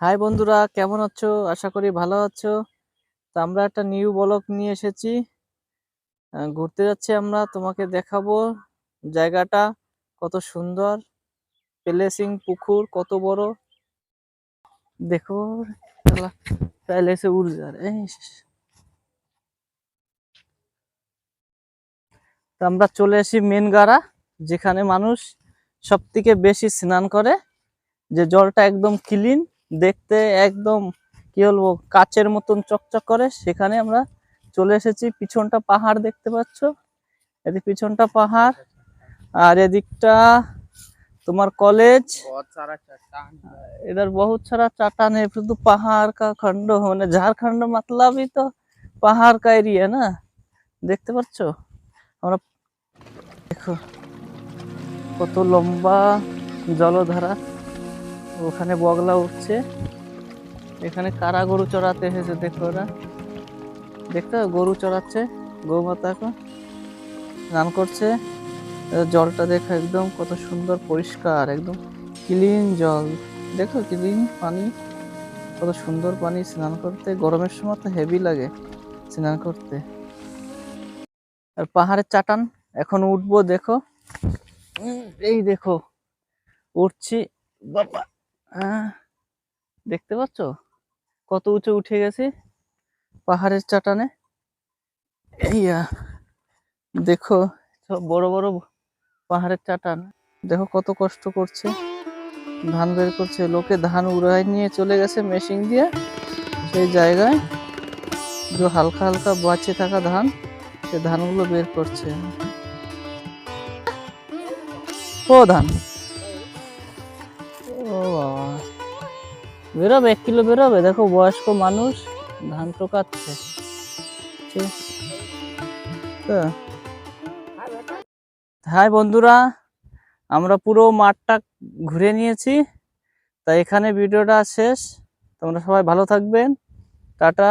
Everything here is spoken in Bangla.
হাই বন্ধুরা, কেমন আছো? আশা করি ভালো আছো। তো আমরা একটা নিউ ব্লগ নিয়ে এসেছি। ঘুরতে যাচ্ছি আমরা, তোমাকে দেখাবো জায়গাটা, কত সুন্দর। প্লেসিং পুকুর, কত বড়। দেখো এসে উড়জার তো আমরা চলে আসি মেন গাড়া, যেখানে মানুষ সব থেকে বেশি স্নান করে, যে জলটা একদম ক্লিন দেখতে একদম কি বলবো কাচের মতন চকচক করে সেখানে আমরা চলে এসেছি পিছনটা পাহাড় দেখতে পাচ্ছ এদিক পিছনটা পাহাড় আর এদিকটা তোমার কলেজ बहुत सारा चट्टान इधर बहुत सारा चट्टान है फिर तो पहाड़ का खंड মানে ঝাড়খণ্ড मतलब ही तो পাহাড় का एरिया না দেখতে পাচ্ছ আমরা দেখো কত লম্বা জলধারা ওখানে বগলা উঠছে। এখানে কারা গরু চড়াতে এসেছে দেখো ওরা। দেখতে গরু চড়াচ্ছে গৌমাতাকে স্নান করছে। জলটা দেখো একদম কত সুন্দর পরিষ্কার, একদম ক্লিন জল। দেখো ক্লিন পানি, কত সুন্দর পানি স্নান করতে। গরমের সময় তো হেভি লাগে স্নান করতে। আর পাহাড়ের চাটান, এখন উঠবো দেখো। এই দেখো, উঠছি। বাবা! দেখতে পাচ্ছ? কত উঁচু উঠে গেছে পাহাড়ের চাটানে। এই আহ, দেখো সব বড় বড় পাহাড়ের চাটান। দেখো কত কষ্ট করছে ধান বের করছে। লোকে ধান উড়াই নিয়ে চলে গেছে মেশিন দিয়ে। সেই জায়গায় যে হালকা হালকা বাঁচে থাকা ধান সে ধানগুলো বের করছে। ও ধান। ও বাবা। বেরোবে, এক কিলো বেরোবে। দেখো, বয়স্ক মানুষ, ধান টোকাচ্ছে। হ্যাঁ বন্ধুরা, আমরা পুরো মাঠটা ঘুরে নিয়েছি। তাই এখানে ভিডিওটা শেষ। তোমরা সবাই ভালো থাকবেন। টাটা।